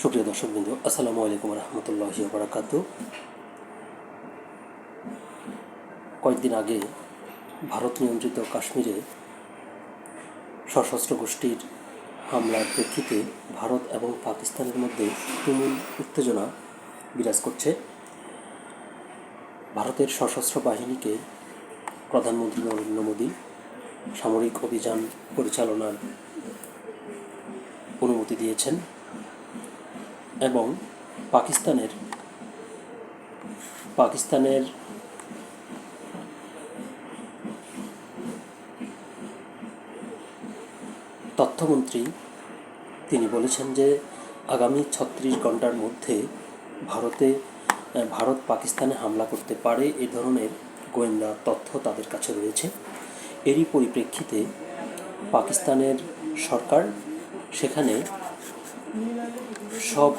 সুপ্রিয় দর্শকবৃন্দ, আসসালামু আলাইকুম রহমতুল্লাহি বারাকাত কয়েকদিন আগে ভারত নিয়ন্ত্রিত কাশ্মীরে সশস্ত্র গোষ্ঠীর হামলার প্রেক্ষিতে ভারত এবং পাকিস্তানের মধ্যে তুমুল উত্তেজনা বিরাজ করছে। ভারতের সশস্ত্র বাহিনীকে প্রধানমন্ত্রী নরেন্দ্র মোদী সামরিক অভিযান পরিচালনার অনুমতি দিয়েছেন। এবং পাকিস্তানের পাকিস্তানের তথ্যমন্ত্রী, তিনি বলেছেন যে আগামী ছত্রিশ ঘণ্টার মধ্যে ভারতে ভারত পাকিস্তানে হামলা করতে পারে এ ধরনের গোয়েন্দা তথ্য তাদের কাছে রয়েছে। এরই পরিপ্রেক্ষিতে পাকিস্তানের সরকার সেখানে সব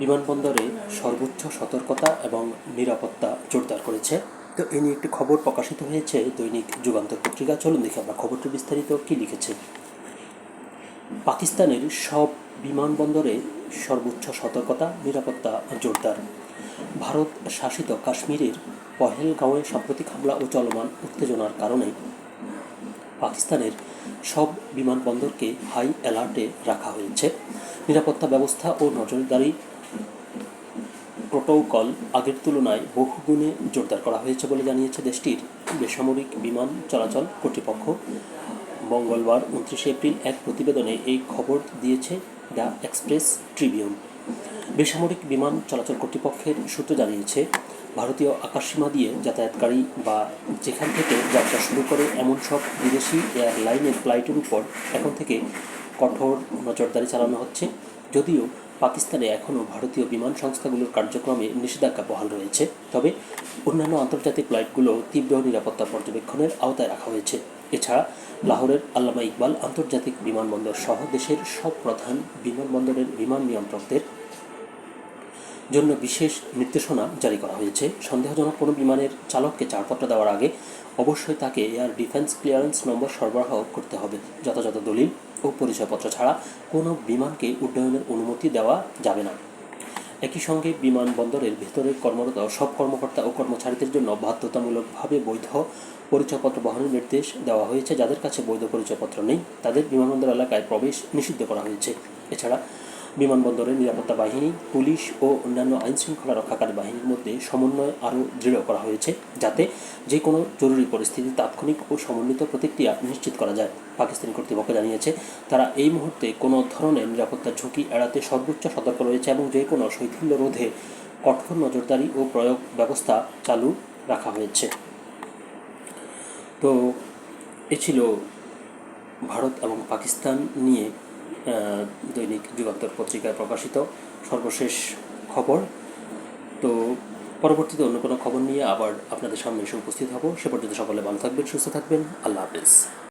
বিমানবন্দরে সর্বোচ্চ সতর্কতা এবং নিরাপত্তা জোরদার করেছে। তো এ নিয়ে একটি খবর প্রকাশিত হয়েছে দৈনিক যুগান্তর পত্রিকা। চলুন দেখি আমরা খবরটি বিস্তারিত কী লিখেছে। পাকিস্তানের সব বিমানবন্দরে সর্বোচ্চ সতর্কতা, নিরাপত্তা জোরদার। ভারত শাসিত কাশ্মীরের পহেলগাঁওয়ে সাম্প্রতিক হামলা ও চলমান উত্তেজনার কারণে পাকিস্তানের সব বিমানবন্দরকে হাই অ্যালার্টে রাখা হয়েছে। নিরাপত্তা ব্যবস্থা ও নজরদারি প্রোটোকল আগের তুলনায় বহুগুণে জোরদার করা হয়েছে বলে জানিয়েছে দেশটির বেসামরিক বিমান চলাচল কর্তৃপক্ষ। মঙ্গলবার উনত্রিশে এপ্রিল এক প্রতিবেদনে এই খবর দিয়েছে দ্য এক্সপ্রেস ট্রিবিউন। বেসামরিক বিমান চলাচল কর্তৃপক্ষের সূত্র জানিয়েছে, ভারতীয় আকাশসীমা দিয়ে যাতায়াতকারী বা যেখান থেকে যাত্রা শুরু করে এমন সব বিদেশি এয়ারলাইনের ফ্লাইটের উপর এখন থেকে কঠোর নজরদারি চালানো হচ্ছে। যদিও পাকিস্তানে এখনও ভারতীয় বিমান সংস্থাগুলোর কার্যক্রমে নিষেধাজ্ঞা বহাল রয়েছে। তবে অন্যান্য আন্তর্জাতিক ফ্লাইটগুলো তীব্র নিরাপত্তা পর্যবেক্ষণের আওতায় রাখা হয়েছে। এছাড়া লাহোরের আল্লামা ইকবাল আন্তর্জাতিক বিমানবন্দর সহ দেশের সব প্রধান বিমানবন্দরের বিমান নিয়ন্ত্রকদের জন্য বিশেষ নির্দেশনা জারি করা হয়েছে। সন্দেহজনক কোনো বিমানের চালককে ছাড়পত্র দেওয়ার আগে অবশ্যই তাকে এয়ার ডিফেন্স ক্লিয়ারেন্স নম্বর সরবরাহ করতে হবে। যথাযথ দলিল ও পরিচয়পত্র ছাড়া কোনো বিমানকে উড্ডয়নের অনুমতি দেওয়া যাবে না। একই সঙ্গে বিমানবন্দরের ভেতরে কর্মরত সব কর্মকর্তা ও কর্মচারীদের জন্য বাধ্যতামূলকভাবে বৈধ পরিচয়পত্র বহনের নির্দেশ দেওয়া হয়েছে। যাদের কাছে বৈধ পরিচয়পত্র নেই, তাদের বিমানবন্দর এলাকায় প্রবেশ নিষিদ্ধ করা হয়েছে। এছাড়া বিমানবন্দরের নিরাপত্তা বাহিনী, পুলিশ ও অন্যান্য আইনশৃঙ্খলা রক্ষাকারী বাহিনীর মধ্যে সমন্বয় আরও দৃঢ় করা হয়েছে যাতে যে কোনো জরুরি পরিস্থিতি তাৎক্ষণিক ও সমন্বিত প্রতিক্রিয়া নিশ্চিত করা যায়। পাকিস্তান কর্তৃপক্ষ জানিয়েছে, তারা এই মুহূর্তে কোনো ধরনের নিরাপত্তার ঝুঁকি এড়াতে সর্বোচ্চ সতর্ক রয়েছে এবং যে কোনো শৈথিল্য রোধে কঠোর নজরদারি ও প্রয়োগ ব্যবস্থা চালু রাখা হয়েছে। তো, এ ছিল ভারত এবং পাকিস্তান নিয়ে দৈনিক যুগান্তর পত্রিকায় প্রকাশিত সর্বশেষ খবর। তো পরবর্তীতে অন্য কোনো খবর নিয়ে আবার আপনাদের সামনে এসে উপস্থিত হব। সে পর্যন্ত সকলে ভালো থাকবেন, সুস্থ থাকবেন। আল্লাহ হাফেজ।